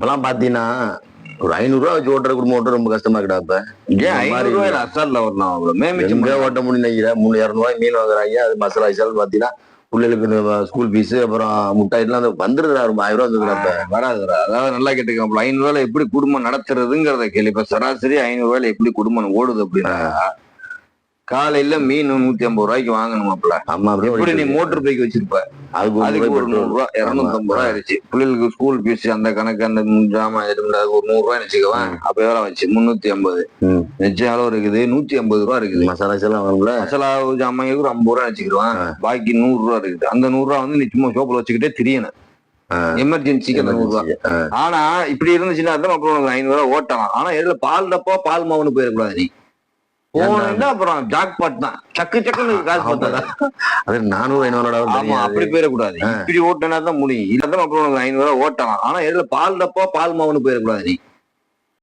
இப்பெல்லாம் பாத்தீங்கன்னா ஒரு ஐநூறு ரூபா வச்சு ஓட்டுற குடும்பம் ஓட்ட ரொம்ப கஷ்டமா இருக்கா இப்ப ஏன் இந்த ஐநூறு மாதிரி ரூபாயில அசால்ட்ல வரலாம் அவ்வளவு மேமிச்சு எங்க ஓட்ட முடியும் நினைக்கிற மூணு இரநூறுவாய் மீன் வாங்குறாங்க. அது மசாலா ஐசால் பாத்தீங்கன்னா பிள்ளைகளுக்கு ஸ்கூல் ஃபீஸ் அப்புறம் முட்டாய்லாம் வந்துருதுடா ரொம்ப ஆயிரம் ரூபா வந்துருக்குறா இப்ப வராது வராது அதாவது நல்லா கேட்டுக்கோங்க. ஐநூறு ரூபாயில எப்படி குடும்பம் நடத்துறதுங்கிறத கேள்வி இப்ப சராசரி ஐநூறு ரூபாயில எப்படி குடும்பம் ஓடுது அப்படின்னா காலையில மீன் நூத்தி ஐம்பது ரூபாய்க்கு வாங்கணுமாப்ல. ஆமா அப்படியே எப்படி நீ மோட்டர் பைக் வச்சிருப்ப? அதுக்கு ஒரு ரூபாய் நூறு ரூபா இருநூத்தி ஐம்பது ரூபா ஆயிடுச்சு. பிள்ளைகளுக்கு ஸ்கூல் ஃபீஸ் அந்த கணக்கு அந்த ஜாமான் எதுவும் அதுக்கு ஒரு நூறு ரூபாய் வச்சுக்கவேன் அப்ப எவ்வளவு வச்சு முன்னூத்தி ஐம்பது. நிச்சயம் எவ்வளவு இருக்குது. நூத்தி ஐம்பது ரூபா இருக்குது. மசாலா ஐசால் வாங்கல மசாலா ஜாமான் ஒரு ஐம்பது ரூபா வச்சுக்கிடுவான். பாக்கி நூறு ரூபா இருக்குது. அந்த நூறு ரூபா வந்து நீ சும்மா ஷோப்பில் வச்சுக்கிட்டே தெரியணும். எமர்ஜென்சிக்கு அந்த நூறு ரூபா ஆனா இப்படி இருந்துச்சுன்னா அப்புறம் ஐநூறு ரூபா ஓட்டலாம். ஆனா எதுல பால் டப்பா பால் மாவுன்னு போயிடக்கூடாது நீ. போனா அப்புறம் ஜாக் பாட் தான். சக்கு சக்குன்னு காசு பார்த்தா அது நானூறு ஐநூறு ஆமா அப்படி போயிடக்கூடாது. இப்படி ஓட்டினா தான் முடியும். இல்லதான் அப்புறம் ஐநூறு ரூபா ஓட்டலாம். ஆனா எதுல பால் டப்பா பால் மாவுன்னு போயிடக்கூடாது. நீ